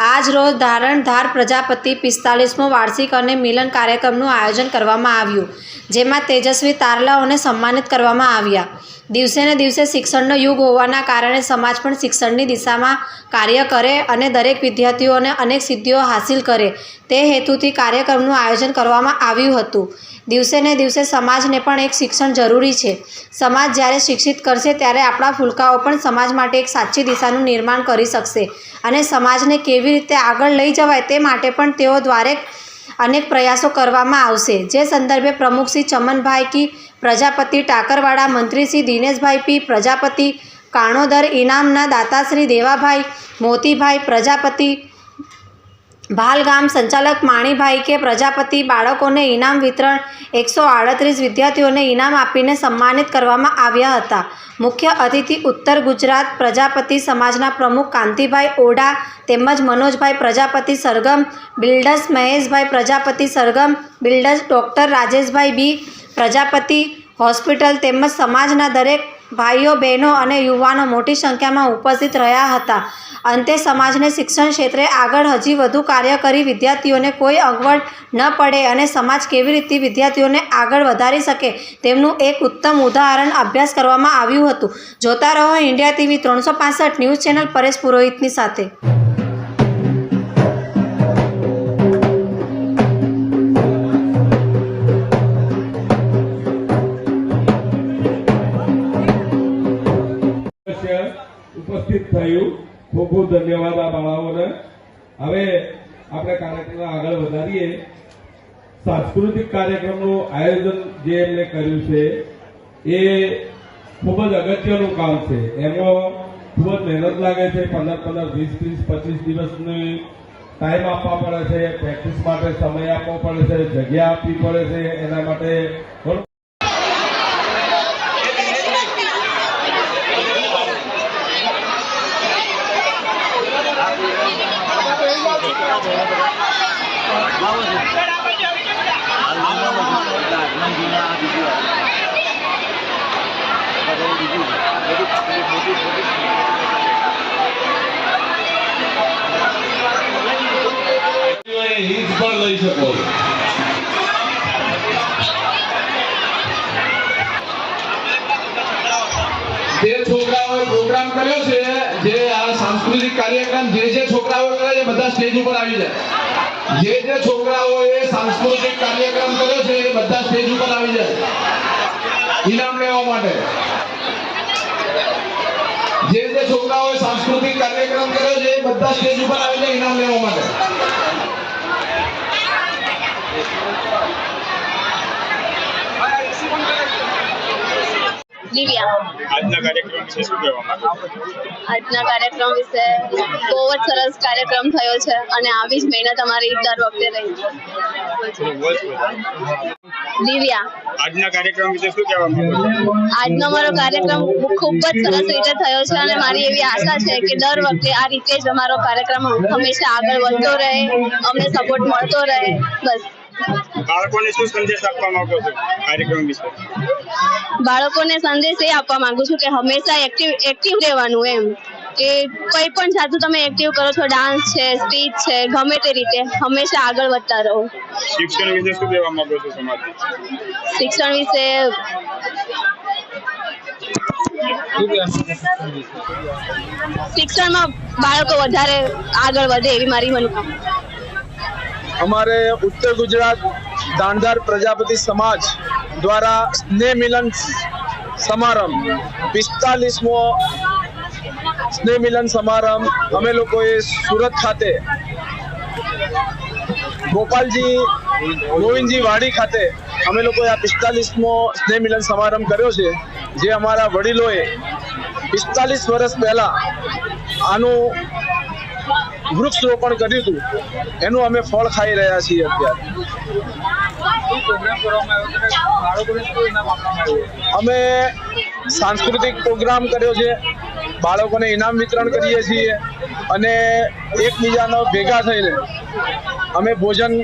આજ રોજ ધારણધાર પ્રજાપતિ પિસ્તાલીસમો વાર્ષિક અને મિલન કાર્યક્રમનું આયોજન કરવામાં આવ્યું, જેમાં તેજસ્વી તારલાઓને સન્માનિત કરવામાં આવ્યા. દિવસે ને દિવસે શિક્ષણનો યુગ હોવાના કારણે સમાજ પણ શિક્ષણની દિશામાં કાર્ય કરે અને દરેક વિદ્યાર્થીઓને અનેક સિદ્ધિઓ હાંસિલ કરે, તે હેતુથી કાર્યક્રમનું આયોજન કરવામાં આવ્યું હતું. દિવસે ને દિવસે સમાજને પણ એક શિક્ષણ જરૂરી છે. સમાજ જ્યારે શિક્ષિત કરશે ત્યારે આપણા ફૂલકાઓ પણ સમાજ માટે એક સાચી દિશાનું નિર્માણ કરી શકશે અને સમાજને કેવી રીતે આગળ લઈ જવાય તે માટે પણ તેઓ દ્વારે અનેક પ્રયાસો કરવામાં આવશે. જે સંદર્ભે પ્રમુખ શ્રી ચમનભાઈ કી, પ્રજાપતિ ટાકરવાડા, મંત્રી દિનેશભાઈ પી, પ્રજાપતિ કાણોદર ઇનામના દાતાશ્રી દેવાભાઈ મોતીભાઈ, પ્રજાપતિ ભાલગામ સંચાલક માણીભાઈ કે પ્રજાપતિ બાળકોને ઇનામ વિતરણ એકસો આડત્રીસ વિદ્યાર્થીઓને ઇનામ આપીને સન્માનિત કરવામાં આવ્યા હતા. મુખ્ય અતિથિ ઉત્તર ગુજરાત પ્રજાપતિ સમાજના પ્રમુખ કાંતિભાઈ ઓઢા તેમજ મનોજભાઈ પ્રજાપતિ સરગમ, બિલ્ડર્સ મહેશભાઈ Prajapati Sargam, builders doctor Rajeshbhai B, Prajapati hospital તેમજ સમાજના દરેક ભાઈઓ, બહેનો અને યુવાનો મોટી સંખ્યામાં ઉપસ્થિત રહ્યા હતા. અંતે સમાજને શિક્ષણ ક્ષેત્રે આગળ હજી વધુ કાર્ય કરી વિદ્યાર્થીઓને કોઈ અગવડ ન પડે અને સમાજ કેવી રીતે વિદ્યાર્થીઓને આગળ વધારી શકે તેમનું એક ઉત્તમ ઉદાહરણ અભ્યાસ કરવામાં આવ્યું હતું. જોતા રહો, ઇન્ડિયા ટીવી ત્રણસો ન્યૂઝ ચેનલ પરેશ પુરોહિતની સાથે. ખૂબ ખૂબ ધન્યવાદ આ બાળાઓને. હવે આપણે કાર્યક્રમ આગળ વધારીએ. સાંસ્કૃતિક કાર્યક્રમનું આયોજન જે એમને કર્યું છે, એ ખૂબ જ અગત્યનું કામ છે. એમાં ખૂબ જ મહેનત લાગે છે, પંદર પંદર, વીસ ત્રીસ, પચીસ દિવસની ટાઈમ આપવા પડે છે પ્રેક્ટિસ માટે સમય આપવો પડે છે, જગ્યા આપવી પડે છે, એના માટે ઘણું હિત પણ જે છોકરાઓએ પ્રોગ્રામ કર્યો છે, જે આ સાંસ્કૃતિક કાર્યક્રમ જે જે છોકરાઓ કરે છે, બધા સ્ટેજ ઉપર આવી જાય. જે જે છોકરાઓએ સાંસ્કૃતિક કાર્યક્રમ કર્યો છે, એ બધા સ્ટેજ ઉપર આવી જાય. ઇનામ લેવા માટે. જે જે છોકરાઓએ સાંસ્કૃતિક કાર્યક્રમ કર્યો છે, એ બધા સ્ટેજ ઉપર આવી જાય ઇનામ લેવા માટે. દિવ્યા. આજના કાર્યક્રમ વિશે શું કહેવા માંગો આજના કાર્યક્રમ વિશે બહુ જ સરસ કાર્યક્રમ થયો છે અને આવી જ મહેનત અમારી દર વખતે રહી. દિવ્યા. આજના કાર્યક્રમ વિશે શું કહેવા માંગો આજનો અમારો કાર્યક્રમ ખૂબ જ સરસ રીતે થયો છે અને મારી એવી આશા છે કે દર વખતે આ રીતે જ અમારો કાર્યક્રમ હંમેશા આગળ વધતો રહે અમને સપોર્ટ મળતો રહે. બસ. બાળકોને શું સંદેશ આપવા માંગો છો કાર્યક્રમ વિશે? બાળકોને સંદેશ એ આપવા માંગુ છું કે હંમેશા એક્ટિવ એક્ટિવ રહેવાનું એમ. કે કંઈ પણ જાતનું તમે એક્ટિવ કરો છો ડાન્સ છે સ્પીચ છે ગમે તે રીતે હંમેશા આગળ વધતા રહો. શિક્ષણ વિશે શું કહેવા માંગો છો સમાજને? શિક્ષણ વિશે શિક્ષણમાં બાળકો વધારે આગળ વધે એવી મારી મનોકામના. અમારે ઉત્તર ગુજરાત દાણધાર પ્રજાપતિ સમાજ દ્વારા સ્નેહ મિલન સમારંભ, પિસ્તાલીસમો સ્નેહ મિલન સમારંભ અમે લોકોએ સુરત ખાતે, ગોપાલજી, ગોવિંદજી વાડી ખાતે અમે લોકોએ આ પિસ્તાલીસમો સ્નેહ મિલન સમારંભ કર્યો છે, જે અમારા વડીલોએ પિસ્તાલીસ વર્ષ પહેલા આનું વૃક્ષ રોપણ કર્યું હતું. એનું અમે ફળ ખાઈ રહ્યા છીએ અત્યારે. અમે સાંસ્કૃતિક પ્રોગ્રામ કર્યો છે. બાળકોને ઇનામ વિતરણ કરીએ છીએ અને એકબીજાનો ભેગા થઈને અમે ભોજન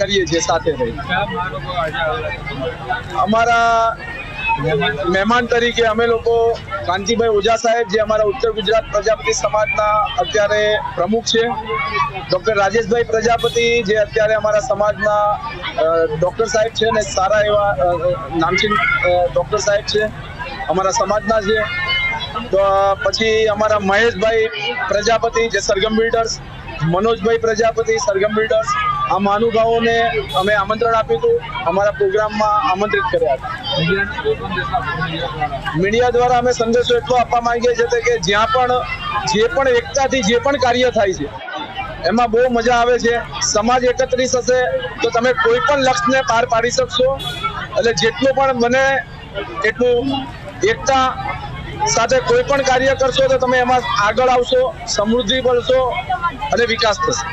કરીએ છીએ સાથે થઈને અમારા મહેમાન તરીકે અમે લોકો કાંતિભાઈ ઓઝા સાહેબ, જે અમારા ઉત્તર ગુજરાત પ્રજાપતિ સમાજના અત્યારે પ્રમુખ છે. ડોક્ટર રાજેશભાઈ પ્રજાપતિ, જે અત્યારે અમારા સમાજના ડોક્ટર સાહેબ છે ને સારા એવા નામચીન ડોક્ટર સાહેબ છે, અમારા સમાજના છે. તો પછી અમારા મહેશભાઈ પ્રજાપતિ, જે સરગમ બિલ્ડર્સ, મનોજભાઈ પ્રજાપતિ, સરગમ બિલ્ડર્સ, આ મહાનુભાવોને અમે આમંત્રણ આપ્યું હતું, અમારા પ્રોગ્રામમાં આમંત્રિત કર્યા હતા. મીડિયા દ્વારા અમે સંદેશો એટલો આપવા માંગીએ છીએ કે જ્યાં પણ, જે પણ એકતાથી જે પણ કાર્ય થાય છે, એમાં બહુ મજા આવે છે. સમાજ એકત્રિત હશે તો તમે કોઈ પણ લક્ષ્યને પાર પાડી શકશો. એટલે જેટલું પણ મને એટલું એકતા સાથે કોઈ પણ કાર્ય કરશો તો તમે એમાં આગળ આવશો, સમૃદ્ધિ બનશો અને વિકાસ થશે.